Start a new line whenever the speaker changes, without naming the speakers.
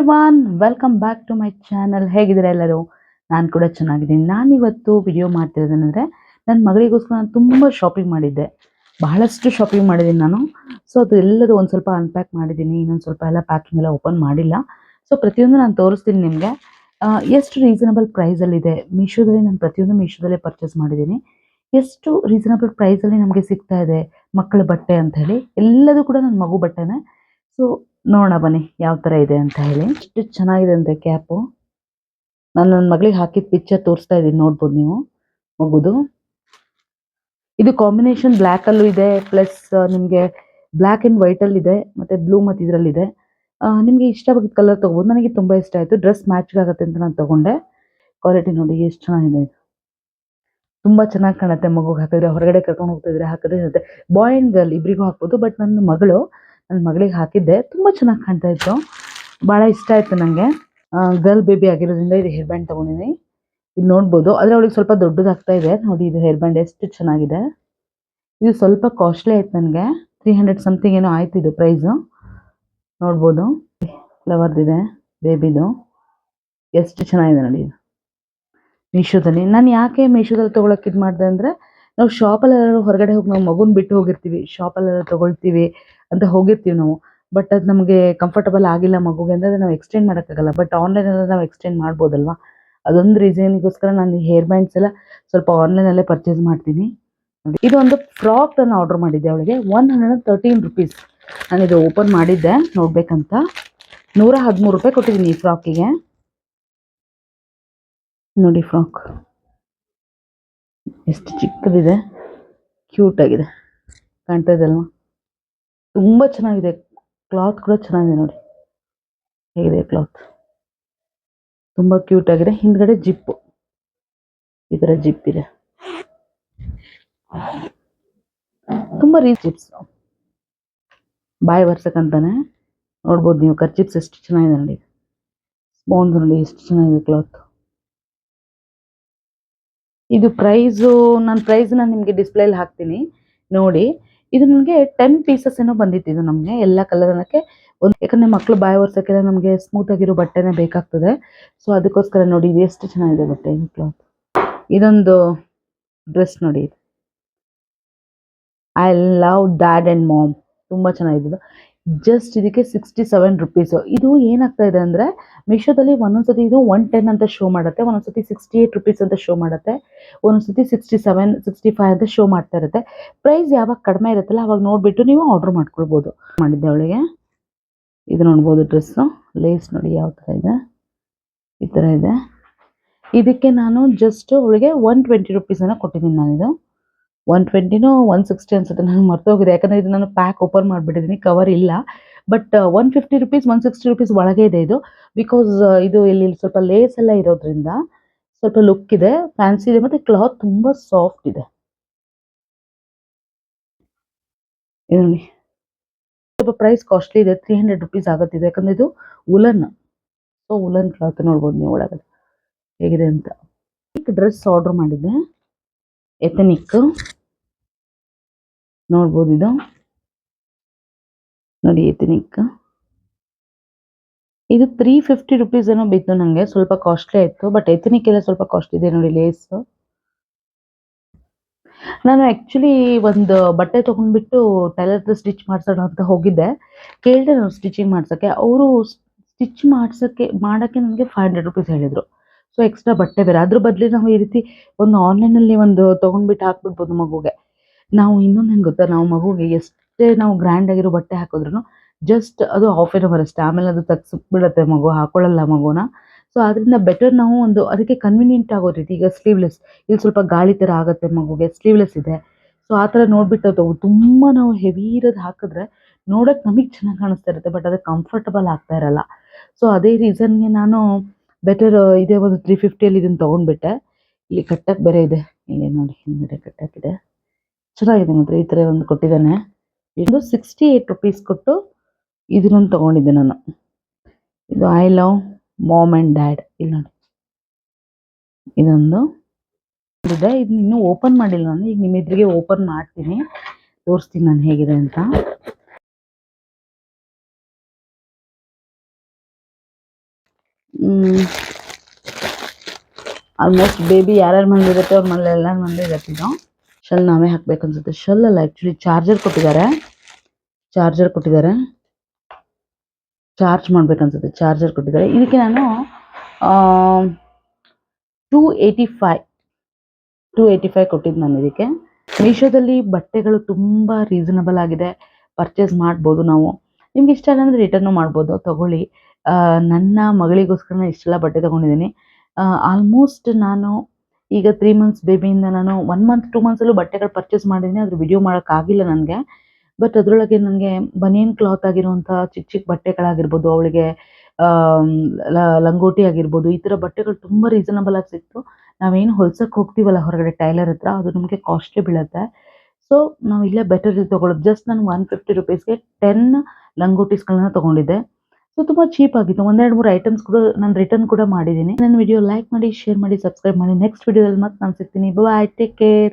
Everyone, welcome back to my channel. ಹೇಗಿದ್ದೀರಾ ಎಲ್ಲರೂ? ನಾನು ಕೂಡ ಚೆನ್ನಾಗಿದ್ದೀನಿ. ನಾನಿವತ್ತು ವಿಡಿಯೋ ಮಾಡ್ತಿರೋದೇನೆಂದರೆ ನನ್ನ ಮಗಳಿಗೋಸ್ಕರ ನಾನು ತುಂಬ ಶಾಪಿಂಗ್ ಮಾಡಿದ್ದೆ. ಬಹಳಷ್ಟು ಶಾಪಿಂಗ್ ಮಾಡಿದ್ದೀನಿ ನಾನು. ಸೊ ಅದು ಎಲ್ಲದೂ ಒಂದು ಸ್ವಲ್ಪ ಅನ್ಪ್ಯಾಕ್ ಮಾಡಿದ್ದೀನಿ. ಇನ್ನೊಂದು ಸ್ವಲ್ಪ ಎಲ್ಲ ಪ್ಯಾಕಿಂಗ್ ಎಲ್ಲ ಓಪನ್ ಮಾಡಿಲ್ಲ. ಸೊ ಪ್ರತಿಯೊಂದು ನಾನು ತೋರಿಸ್ತೀನಿ ನಿಮಗೆ. ಎಷ್ಟು ರೀಸನಬಲ್ ಪ್ರೈಸಲ್ಲಿದೆ ಮೀಶೋದಲ್ಲಿ ನಾನು ಪ್ರತಿಯೊಂದು ಮೀಶೋದಲ್ಲೇ ಪರ್ಚೇಸ್ ಮಾಡಿದ್ದೀನಿ. ಎಷ್ಟು ರೀಸನಬಲ್ ಪ್ರೈಸಲ್ಲಿ ನಮಗೆ ಸಿಗ್ತಾ ಇದೆ? ಮಕ್ಕಳ ಬಟ್ಟೆ ಅಂತ ಹೇಳಿ ಎಲ್ಲದೂ ಕೂಡ ನನ್ನ ಮಗು ಬಟ್ಟೆನೇ. ಸೊ ನೋಡೋಣ ಬನ್ನಿ, ಯಾವ ಥರ ಇದೆ ಅಂತ ಹೇಳಿ. ಎಷ್ಟು ಚೆನ್ನಾಗಿದೆ ಅಂತ ಕ್ಯಾಪು. ನಾನು ನನ್ನ ಮಗಳಿಗೆ ಹಾಕಿದ ಪಿಕ್ಚರ್ ತೋರಿಸ್ತಾ ಇದ್ದೀನಿ, ನೋಡ್ಬೋದು ನೀವು. ಮಗುದು ಇದು ಕಾಂಬಿನೇಷನ್ ಬ್ಲ್ಯಾಕ್ ಅಲ್ಲೂ ಇದೆ ಪ್ಲಸ್ ನಿಮಗೆ ಬ್ಲ್ಯಾಕ್ ಅಂಡ್ ವೈಟ್ ಅಲ್ಲಿ ಇದೆ, ಮತ್ತೆ ಬ್ಲೂ ಮತ್ತು ಇದರಲ್ಲಿದೆ ನಿಮಗೆ ಇಷ್ಟ ಬಗ್ಗೆ ಕಲರ್ ತಗೋಬೋದು. ನನಗೆ ತುಂಬಾ ಇಷ್ಟ ಆಯಿತು. ಡ್ರೆಸ್ ಮ್ಯಾಚ್ ಆಗುತ್ತೆ ಅಂತ ನಾನು ತಗೊಂಡೆ. ಕ್ವಾಲಿಟಿ ನೋಡಿ ಎಷ್ಟು ಚೆನ್ನಾಗಿದೆ. ಇದು ತುಂಬಾ ಚೆನ್ನಾಗಿ ಕಾಣುತ್ತೆ ಮಗುಗೆ ಹಾಕಿದ್ರೆ. ಹೊರಗಡೆ ಕರ್ಕೊಂಡು ಹೋಗ್ತಿದ್ರೆ ಹಾಕಿದ್ರೆ ಇರುತ್ತೆ ಬಾಯ್ ಅಂಡ್ ಗರ್ಲ್ ಇಬ್ಬರಿಗೂ ಹಾಕ್ಬೋದು ಬಟ್ ನನ್ನ ಮಗಳು ನನ್ನ ಮಗಳಿಗೆ ಹಾಕಿದ್ದೆ. ತುಂಬ ಚೆನ್ನಾಗಿ ಕಾಣ್ತಾ ಇತ್ತು. ಭಾಳ ಇಷ್ಟ ಆಯಿತು ನನಗೆ ಗರ್ಲ್ ಬೇಬಿ ಆಗಿರೋದ್ರಿಂದ ಇದು ಹೇರ್ ಬ್ಯಾಂಡ್ ತಗೊಂಡಿನಿ. ಇದು ನೋಡ್ಬೋದು. ಆದರೆ ಅವಳಿಗೆ ಸ್ವಲ್ಪ ದೊಡ್ಡದಾಗ್ತಾ ಇದೆ. ನೋಡಿ ಇದು ಹೇರ್ ಬ್ಯಾಂಡ್ ಎಷ್ಟು ಚೆನ್ನಾಗಿದೆ. ಇದು ಸ್ವಲ್ಪ ಕಾಸ್ಟ್ಲಿ ಆಯ್ತು ನನಗೆ. ತ್ರೀ ಹಂಡ್ರೆಡ್ ಸಮಥಿಂಗ್ ಏನೋ ಆಯ್ತು ಇದು ಪ್ರೈಸು ನೋಡ್ಬೋದು. ಫ್ಲವರ್ದಿದೆ ಬೇಬಿದು ಎಷ್ಟು ಚೆನ್ನಾಗಿದೆ ನೋಡಿ ಇದು. ಮೀಶೋದಲ್ಲಿ. ನಾನು ಯಾಕೆ ಮೀಶೋದಲ್ಲಿ ತೊಗೊಳಕ್ಕೆ ಇದು ಮಾಡಿದೆ ಅಂದರೆ, ನಾವು ಶಾಪಲ್ಲಿ ಹೊರಗಡೆ ಹೋಗಿ ನಾವು ಮಗುನ ಬಿಟ್ಟು ಹೋಗಿರ್ತೀವಿ. ಶಾಪಲ್ಲೆಲ್ಲ ತೊಗೊಳ್ತೀವಿ. ಅಂತ ಹೋಗಿರ್ತೀವಿ ನಾವು. ಬಟ್ ಅದು ನಮಗೆ ಕಂಫರ್ಟಬಲ್ ಆಗಿಲ್ಲ ಮಗುಗೆ ಅಂದರೆ ನಾವು ಎಕ್ಸ್ಚೇಂಜ್ ಮಾಡೋಕ್ಕಾಗಲ್ಲ. ಬಟ್ ಆನ್ಲೈನಲ್ಲಿ ನಾವು ಎಕ್ಸ್ಚೇಂಜ್ ಮಾಡ್ಬೋದಲ್ವಾ? ಅದೊಂದು ರೀಸನ್ಗೋಸ್ಕರ ನಾನು ಹೇರ್ ಬ್ಯಾಂಡ್ಸ್ ಎಲ್ಲ ಸ್ವಲ್ಪ ಆನ್ಲೈನಲ್ಲೇ ಪರ್ಚೇಸ್ ಮಾಡ್ತೀನಿ. ಇದೊಂದು ಫ್ರಾಕ್ ನಾನು ಆರ್ಡರ್ ಮಾಡಿದ್ದೆ ಅವಳಿಗೆ. ಒನ್ ಹಂಡ್ರೆಡ್ ತರ್ಟೀನ್ ರುಪೀಸ್ ನಾನು ಇದು ಓಪನ್ ಮಾಡಿದ್ದೆ, ನೋಡಬೇಕಂತ. ನೂರ ಹದಿಮೂರು ರೂಪಾಯಿ ಕೊಟ್ಟಿದ್ದೀನಿ ಈ ಫ್ರಾಕಿಗೆ ನೋಡಿ ಫ್ರಾಕ್ ಎಷ್ಟು ಚಿಕ್ಕದಿದೆ. ಕ್ಯೂಟಾಗಿದೆ ಕಾಣ್ತಾ ಇದೆ ಅಲ್ವಾ? ತುಂಬ ಚೆನ್ನಾಗಿದೆ. ಕ್ಲಾತ್ ಕೂಡ ಚೆನ್ನಾಗಿದೆ ನೋಡಿ. ಹೇಗಿದೆ ಕ್ಲಾತ್? ತುಂಬ ಕ್ಯೂಟ್ ಆಗಿದೆ. ಹಿಂದ್ಗಡೆ ಜಿಪ್ಪು ಈ ಥರ ಜಿಪ್ ಇದೆ. ತುಂಬ ರೀ ಜಿಪ್ಸ್. ಬಾಯಿ ಬರ್ಸಕ್ಕಂತಾನೆ ನೋಡ್ಬೋದು ನೀವು, ಕರ್ಚಿಪ್ಸ್ ಎಷ್ಟು ಚೆನ್ನಾಗಿದೆ ನೋಡಿ. ಸ್ಪೋನ್ಸ್ ನೋಡಿ ಎಷ್ಟು ಚೆನ್ನಾಗಿದೆ ಕ್ಲಾತ್. ಇದು ಪ್ರೈಸು, ನಾನು ಪ್ರೈಸ್ನ ನಿಮಗೆ ಡಿಸ್ಪ್ಲೇಲಿ ಹಾಕ್ತೀನಿ. ನೋಡಿ ಇದು ನಮಗೆ ಟೆನ್ ಪೀಸಸ್ ಏನೋ ಬಂದಿತ್ತು ಇದು ನಮಗೆ, ಎಲ್ಲ ಕಲರ್ ಅನ್ನಕ್ಕೆ. ಒಂದು ಯಾಕಂದ್ರೆ ಮಕ್ಕಳು ಬಾಯಿ ಒರ್ಸಕ್ಕೆಲ್ಲ ನಮಗೆ ಸ್ಮೂತ್ ಆಗಿರೋ ಬಟ್ಟೆನೇ ಬೇಕಾಗ್ತದೆ. ಸೊ ಅದಕ್ಕೋಸ್ಕರ ನೋಡಿ, ಇದು ಎಷ್ಟು ಚೆನ್ನಾಗಿದೆ ಬಟ್ಟೆ ಕ್ಲಾತ್ ಇದೊಂದು ಡ್ರೆಸ್ ನೋಡಿ I love dad and mom ತುಂಬ ಚೆನ್ನಾಗಿದೆ ಜಸ್ಟ್ ಇದಕ್ಕೆ ಸಿಕ್ಸ್ಟಿ ಸೆವೆನ್ ರುಪೀಸು ಇದು ಏನಾಗ್ತಾ ಇದೆ ಅಂದರೆ ಮೀಶೋದಲ್ಲಿ ಒಂದೊಂದ್ಸತಿ ಇದು ಒನ್ ಟೆನ್ ಅಂತ ಶೋ ಮಾಡುತ್ತೆ, ಒಂದೊಂದ್ಸತಿ ಸಿಕ್ಸ್ಟಿ ಏಟ್ ರುಪೀಸ್ ಅಂತ ಶೋ ಮಾಡುತ್ತೆ, ಒಂದೊಂದ್ಸತಿ ಸಿಕ್ಸ್ಟಿ ಸೆವೆನ್ ಸಿಕ್ಸ್ಟಿ ಫೈವ್ ಅಂತ ಶೋ ಮಾಡ್ತಾ ಇರುತ್ತೆ. ಪ್ರೈಸ್ ಯಾವಾಗ ಕಡಿಮೆ ಇರುತ್ತಲ್ಲ, ಅವಾಗ ನೋಡಿಬಿಟ್ಟು ನೀವು ಆರ್ಡರ್ ಮಾಡ್ಕೊಳ್ಬೋದು. ಮಾಡಿದ್ದೆ ಅವಳಿಗೆ. ಇದು ನೋಡ್ಬೋದು ಡ್ರೆಸ್ಸು ಲೇಸ್ ನೋಡಿ ಯಾವ ಥರ ಇದೆ. ಈ ಥರ ಇದೆ. ಇದಕ್ಕೆ ನಾನು ಜಸ್ಟ್ ಅವಳಿಗೆ ಒನ್ ಟ್ವೆಂಟಿ ರುಪೀಸನ್ನು ಕೊಟ್ಟಿದ್ದೀನಿ ನಾನಿದು. ಒನ್ ಟ್ವೆಂಟಿನೋ ಒನ್ ಸಿಕ್ಸ್ಟಿ ಅನ್ಸುತ್ತೆ. ನನಗೆ ಮರ್ತೋಗಿದೆ. ಯಾಕಂದರೆ ಇದು ನಾನು ಪ್ಯಾಕ್ ಓಪನ್ ಮಾಡಿಬಿಟ್ಟಿದ್ದೀನಿ. ಕವರ್ ಇಲ್ಲ. But one fifty rupees one sixty rupees ಒಳಗೆ ಇದೆ ಇದು. ಬಿಕಾಸ್ ಇದು ಇಲ್ಲಿ ಸ್ವಲ್ಪ ಲೇಸ್ ಎಲ್ಲ ಇರೋದ್ರಿಂದ ಸ್ವಲ್ಪ ಲುಕ್ ಇದೆ. ಫ್ಯಾನ್ಸಿ ಇದೆ. ಮತ್ತು ಕ್ಲಾತ್ ತುಂಬ ಸಾಫ್ಟ್ ಇದೆ. ಸ್ವಲ್ಪ ಪ್ರೈಸ್ ಕಾಸ್ಟ್ಲಿ ಇದೆ. ತ್ರೀ ಹಂಡ್ರೆಡ್ ರುಪೀಸ್ ಆಗುತ್ತಿದೆ. ಯಾಕಂದರೆ ಇದು ಉಲನ್ ಸೊ ಉಲನ್ ಕ್ಲಾತ್ ನೋಡ್ಬೋದು ನೀವು ಒಳಗಡೆ. ಹೇಗಿದೆ ಅಂತ. ಡ್ರೆಸ್ ಆರ್ಡರ್ ಮಾಡಿದ್ದೆ. ಎಥನಿಕ್ ನೋಡ್ಬೋದು ಇದು. ನೋಡಿ ಎಥನಿಕ್ ಇದು ತ್ರೀ ಫಿಫ್ಟಿ ರುಪೀಸ್ ಏನೋ ಬಿತ್ತು ನನಗೆ ಸ್ವಲ್ಪ ಕಾಸ್ಟ್ಲಿ ಆಯ್ತು ಬಟ್ ಎಥನಿಕ್ ಎಲ್ಲ ಸ್ವಲ್ಪ ಕಾಸ್ಟ್ಲಿ ಇದೆ ನೋಡಿ ಲೇಸ್ ನಾನು ಆಕ್ಚುಲಿ ಒಂದು ಬಟ್ಟೆ ತಗೊಂಡ್ಬಿಟ್ಟು ಟೈಲರ್ ಸ್ಟಿಚ್ ಮಾಡ್ಸೋಣ ಅಂತ ಹೋಗಿದ್ದೆ. ಕೇಳಿದೆ ನಾನು ಸ್ಟಿಚಿಂಗ್ ಮಾಡ್ಸೋಕ್ಕೆ ಅವರು ಸ್ಟಿಚ್ ಮಾಡ್ಸೋಕ್ಕೆ ಮಾಡೋಕ್ಕೆ ನನಗೆ ಫೈವ್ ಹಂಡ್ರೆಡ್ ರುಪೀಸ್ ಹೇಳಿದರು. ಸೊ ಎಕ್ಸ್ಟ್ರಾ ಬಟ್ಟೆ ಬೇರೆ. ಅದ್ರ ಬದಲು ನಾವು ಈ ರೀತಿ ಒಂದು ಆನ್ಲೈನಲ್ಲಿ ಒಂದು ತೊಗೊಂಡ್ಬಿಟ್ಟು ಹಾಕ್ಬಿಡ್ಬೋದು ಮಗುಗೆ. ನಾವು ಇನ್ನೊಂದು ಹೆಂಗೆ ಗೊತ್ತಾ? ನಾವು ಮಗುಗೆ ಎಷ್ಟೇ ನಾವು ಗ್ರ್ಯಾಂಡ್ ಆಗಿರೋ ಬಟ್ಟೆ ಹಾಕಿದ್ರೂ ಜಸ್ಟ್ ಅದು ಆಫ್ ಆನ್ ಅವರ್ ಅಷ್ಟೇ. ಆಮೇಲೆ ಅದು ತಗ್ಸಿಬಿಡುತ್ತೆ ಮಗು, ಹಾಕೊಳ್ಳಲ್ಲ ಮಗುನ. ಸೊ ಅದರಿಂದ ಬೆಟರ್ ನಾವು ಒಂದು ಅದಕ್ಕೆ ಕನ್ವಿನಿಯೆಂಟ್ ಆಗೋ ರೀತಿ, ಈಗ ಸ್ಲೀವ್ಲೆಸ್ ಇಲ್ಲಿ ಸ್ವಲ್ಪ ಗಾಳಿ ಥರ ಆಗುತ್ತೆ ಮಗುಗೆ ಸ್ಲೀವ್ಲೆಸ್ ಇದೆ. ಸೊ ಆ ಥರ ನೋಡಿಬಿಟ್ಟು ತಗೋ ತುಂಬ ನಾವು ಹೆವಿ ಇರೋದು ಹಾಕಿದ್ರೆ ನೋಡೋಕೆ ನಮಗೆ ಚೆನ್ನಾಗಿ ಕಾಣಿಸ್ತಾ ಇರುತ್ತೆ ಬಟ್ ಅದು ಕಂಫರ್ಟಬಲ್ ಆಗ್ತಾ ಇರಲ್ಲ. ಸೊ ಅದೇ ರೀಸನ್ಗೆ ನಾನು ಬೆಟರ್ ಇದೇ ಒಂದು ತ್ರೀ ಫಿಫ್ಟಿಯಲ್ಲಿ ಇದನ್ನ ತೊಗೊಂಡ್ಬಿಟ್ಟೆ. ಇಲ್ಲಿ ಕಟ್ಟಕ್ಕೆ ಬೇರೆ ಇದೆ. ಇಲ್ಲಿ ನೋಡಿ, ಹಿಂದ್ಗಡೆ ಕಟ್ಟಕ್ಕಿದೆ ಚೆನ್ನಾಗಿದೆ ಮಾತ್ರ, ಈ ಥರ ಒಂದು ಕೊಟ್ಟಿದ್ದಾನೆ. ಇದು ಸಿಕ್ಸ್ಟಿ ಏಯ್ಟ್ ರುಪೀಸ್ ಕೊಟ್ಟು ಇದನ್ನೊಂದು ತೊಗೊಂಡಿದ್ದೆ ನಾನು. ಇದು I love mom and dad ಇಲ್ಲಿ ನೋಡಿ. ಇದೊಂದು ಇದೆ. ಇದನ್ನ ಇನ್ನೂ ಓಪನ್ ಮಾಡಿಲ್ಲ ನಾನು. ಈಗ ನಿಮ್ಮ ಎದುರಿಗೆ ಓಪನ್ ಮಾಡ್ತೀನಿ. ತೋರಿಸ್ತೀನಿ ನಾನು ಹೇಗಿದೆ ಅಂತ. ಆಲ್ಮೋಸ್ಟ್ ಬೇಬಿ ಯಾರ್ಯಾರ ಮನೇಲಿರುತ್ತೆ ಅವ್ರ ಮನೇಲಿ ಎಲ್ಲರ ಮನೇಲಿ ಇರುತ್ತೆ ಇದು ಶೆಲ್ ನಾವೇ ಹಾಕ್ಬೇಕು ಅನ್ಸುತ್ತೆ. ಶೆಲ್ ಅಲ್ಲ ಆ್ಯಕ್ಚುಲಿ ಚಾರ್ಜರ್ ಕೊಟ್ಟಿದ್ದಾರೆ. ಚಾರ್ಜರ್ ಕೊಟ್ಟಿದ್ದಾರೆ. ಚಾರ್ಜ್ ಮಾಡ್ಬೇಕನ್ಸುತ್ತೆ ಚಾರ್ಜರ್ ಕೊಟ್ಟಿದ್ದಾರೆ. ಇದಕ್ಕೆ ನಾನು two eighty five two eighty five ಕೊಟ್ಟಿದ್ದು ನಾನು ಇದಕ್ಕೆ. ಮೀಶೋದಲ್ಲಿ ಬಟ್ಟೆಗಳು ತುಂಬ ರೀಸನಬಲ್ ಆಗಿದೆ. ಪರ್ಚೇಸ್ ಮಾಡ್ಬೋದು ನಾವು. ನಿಮ್ಗೆ ಇಷ್ಟ ಇಲ್ಲ ಅಂದರೆ ರಿಟರ್ನು ಮಾಡ್ಬೋದು, ತಗೊಳ್ಳಿ. ನನ್ನ ಮಗಳಿಗೋಸ್ಕರ ನಾನು ಇಷ್ಟೆಲ್ಲ ಬಟ್ಟೆ ತೊಗೊಂಡಿದ್ದೀನಿ. ಆಲ್ಮೋಸ್ಟ್ ನಾನು ಈಗ ತ್ರೀ ಮಂತ್ಸ್ ಬೇಬಿಯಿಂದ ನಾನು ಒನ್ ಮಂತ್ ಟೂ ಮಂತ್ಸಲ್ಲೂ ಬಟ್ಟೆಗಳು ಪರ್ಚೇಸ್ ಮಾಡಿದ್ದೀನಿ. ಅದ್ರ ವಿಡಿಯೋ ಮಾಡೋಕ್ಕಾಗಿಲ್ಲ ನನಗೆ. ಬಟ್ ಅದರೊಳಗೆ ನನಗೆ ಬನಿಯನ್ ಕ್ಲಾತ್ ಆಗಿರುವಂಥ ಚಿಕ್ಕ ಚಿಕ್ಕ ಬಟ್ಟೆಗಳಾಗಿರ್ಬೋದು, ಅವಳಿಗೆ ಲಂಗೋಟಿ ಆಗಿರ್ಬೋದು, ಈ ಥರ ಬಟ್ಟೆಗಳು ತುಂಬ ರೀಸನಬಲ್ ಆಗಿ ಸಿಕ್ತು. ನಾವೇನು ಹೊಲ್ಸಕ್ಕೆ ಹೋಗ್ತೀವಲ್ಲ ಹೊರಗಡೆ ಟೈಲರ್ ಹತ್ರ, ಅದು ನಮಗೆ ಕಾಸ್ಟ್ಲಿ ಬೀಳುತ್ತೆ. ಸೊ ನಾವು ಇಲ್ಲೇ ಬೆಟರ್ ಇಲ್ಲಿ ತೊಗೊಳ್ಳೋದು ಜಸ್ಟ್ ನಾನು ಒನ್ ಫಿಫ್ಟಿ ರುಪೀಸ್ಗೆ ಟೆನ್ ಲಂಗೋಟೀಸ್ಗಳನ್ನ ತೊಗೊಂಡಿದ್ದೆ. ಸೊ ತುಂಬ ಚೀಪ್ ಆಗಿತ್ತು. ಒಂದೆರಡು ಮೂರು ಐಟಮ್ಸ್ ಕೂಡ ನಾನು ರಿಟರ್ನ್ ಕೂಡ ಮಾಡಿದ್ದೀನಿ. ನನ್ನ ವಿಡಿಯೋ ಲೈಕ್ ಮಾಡಿ ಶೇರ್ ಮಾಡಿ ಸಬ್ಸ್ಕ್ರೈಬ್ ಮಾಡಿ. ನೆಕ್ಸ್ಟ್ ವಿಡಿಯೋದಲ್ಲಿ ಮತ್ತೆ ನಾನು ಸಿಗ್ತೀನಿ. Bye take care